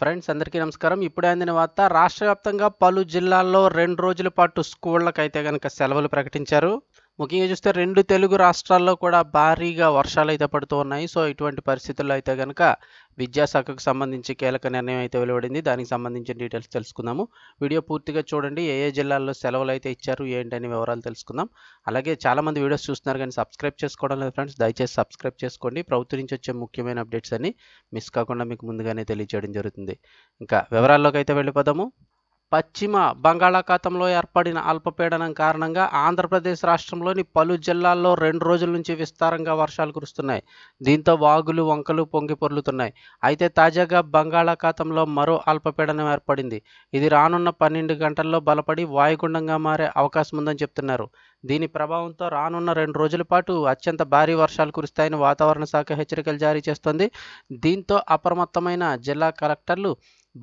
Friends అందరికీ నమస్కారం. ఇప్పుడే అందిన వార్త రాష్ట్ర వ్యాప్తంగా పలు జిల్లాల్లో రెండు రోజుల పాటు స్కూళ్ళకైతే కనుక సెలవులు ప్రకటించారు. ముఖ్యంగా చూస్తే రెండు తెలుగు రాష్ట్రాల్లో కూడా భారీగా వర్షాలు అయితే పడుతూ ఉన్నాయి. సో ఇటువంటి పరిస్థితుల్లో అయితే కనుక విద్యాశాఖకు సంబంధించి కీలక నిర్ణయం అయితే వెలువడింది. దానికి సంబంధించిన డీటెయిల్స్ తెలుసుకుందాము. వీడియో పూర్తిగా చూడండి. ఏ ఏ జిల్లాల్లో సెలవులు అయితే ఇచ్చారు ఏంటని వివరాలు తెలుసుకుందాం. అలాగే చాలామంది వీడియోస్ చూస్తున్నారు కానీ సబ్స్క్రైబ్ చేసుకోవడం లేదు ఫ్రెండ్స్. దయచేసి సబ్స్క్రైబ్ చేసుకోండి. ప్రభుత్వం నుంచి వచ్చే ముఖ్యమైన అప్డేట్స్ అని మిస్ కాకుండా మీకు ముందుగానే తెలియజేయడం జరుగుతుంది. ఇంకా వివరాల్లోకి అయితే వెళ్ళిపోదాము. పశ్చిమ బంగాళాఖాతంలో ఏర్పడిన అల్పపీడనం కారణంగా ఆంధ్రప్రదేశ్ రాష్ట్రంలోని పలు జిల్లాల్లో రెండు రోజుల నుంచి విస్తారంగా వర్షాలు కురుస్తున్నాయి. దీంతో వాగులు వంకలు పొంగి పొర్లుతున్నాయి. అయితే తాజాగా బంగాళాఖాతంలో మరో అల్పపీడనం ఏర్పడింది. ఇది రానున్న పన్నెండు గంటల్లో బలపడి వాయుగుండంగా మారే అవకాశం ఉందని చెప్తున్నారు. దీని ప్రభావంతో రానున్న రెండు రోజుల పాటు అత్యంత భారీ వర్షాలు కురుస్తాయని వాతావరణ శాఖ హెచ్చరికలు జారీ చేస్తోంది. దీంతో అప్రమత్తమైన జిల్లా కలెక్టర్లు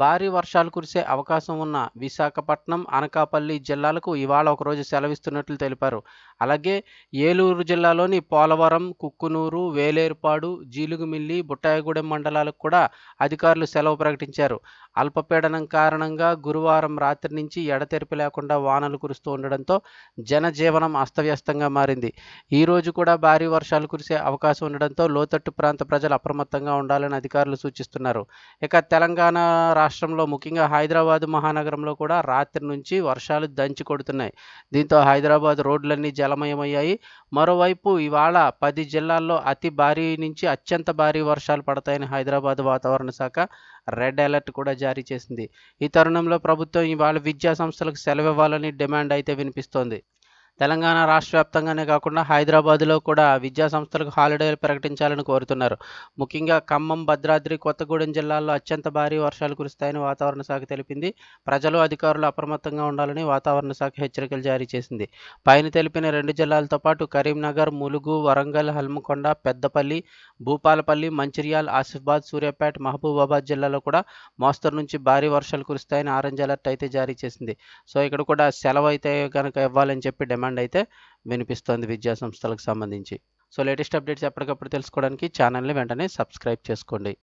భారీ వర్షాలు కురిసే అవకాశం ఉన్న విశాఖపట్నం అనకాపల్లి జిల్లాలకు ఇవాళ ఒకరోజు సెలవిస్తున్నట్లు తెలిపారు. అలాగే ఏలూరు జిల్లాలోని పోలవరం కుక్కునూరు వేలేరుపాడు జీలుగుమిల్లి బుట్టాయగూడెం మండలాలకు కూడా అధికారులు సెలవు ప్రకటించారు. అల్పపీడనం కారణంగా గురువారం రాత్రి నుంచి ఎడతెరిపి లేకుండా వానలు కురుస్తూ ఉండడంతో జనజీవనం అస్తవ్యస్తంగా మారింది. ఈ రోజు కూడా భారీ వర్షాలు కురిసే అవకాశం ఉండడంతో లోతట్టు ప్రాంత ప్రజలు అప్రమత్తంగా ఉండాలని అధికారులు సూచిస్తున్నారు. ఇక తెలంగాణ రాష్ట్రంలో ముఖ్యంగా హైదరాబాద్ మహానగరంలో కూడా రాత్రి నుంచి వర్షాలు దంచి కొడుతున్నాయి. దీంతో హైదరాబాద్ రోడ్లన్నీ జలమయమయ్యాయి. మరోవైపు ఇవాళ పది జిల్లాల్లో అతి భారీ నుంచి అత్యంత భారీ వర్షాలు పడతాయని హైదరాబాద్ వాతావరణ శాఖ రెడ్ అలర్ట్ కూడా జారీ చేసింది. ఈ తరుణంలో ప్రభుత్వం ఇవాళ విద్యా సంస్థలకు సెలవు ఇవ్వాలని డిమాండ్ అయితే వినిపిస్తోంది. తెలంగాణ రాష్ట్ర వ్యాప్తంగానే కాకుండా హైదరాబాద్లో కూడా విద్యా సంస్థలకు హాలిడేలు ప్రకటించాలని కోరుతున్నారు. ముఖ్యంగా ఖమ్మం భద్రాద్రి కొత్తగూడెం జిల్లాల్లో అత్యంత భారీ వర్షాలు కురుస్తాయని వాతావరణ శాఖ తెలిపింది. ప్రజలు అధికారులు అప్రమత్తంగా ఉండాలని వాతావరణ శాఖ హెచ్చరికలు జారీ చేసింది. పైన తెలిపిన రెండు జిల్లాలతో పాటు కరీంనగర్ ములుగు వరంగల్ హల్మకొండ పెద్దపల్లి భూపాలపల్లి మంచిర్యాల్ ఆసిఫాబాద్ సూర్యాపేట మహబూబాబాద్ జిల్లాలో కూడా మోస్తరు నుంచి భారీ వర్షాలు కురుస్తాయని ఆరెంజ్ అలర్ట్ అయితే జారీ చేసింది. సో ఇక్కడ కూడా సెలవు అయితే కనుక ఇవ్వాలని చెప్పి డిమాండ్ అయితే వినిపిస్తోంది విద్యా సంస్థలకు సంబంధించి. సో లేటెస్ట్ అప్డేట్స్ ఎప్పటికప్పుడు తెలుసుకోవడానికి ఛానల్ని వెంటనే సబ్స్క్రైబ్ చేసుకోండి.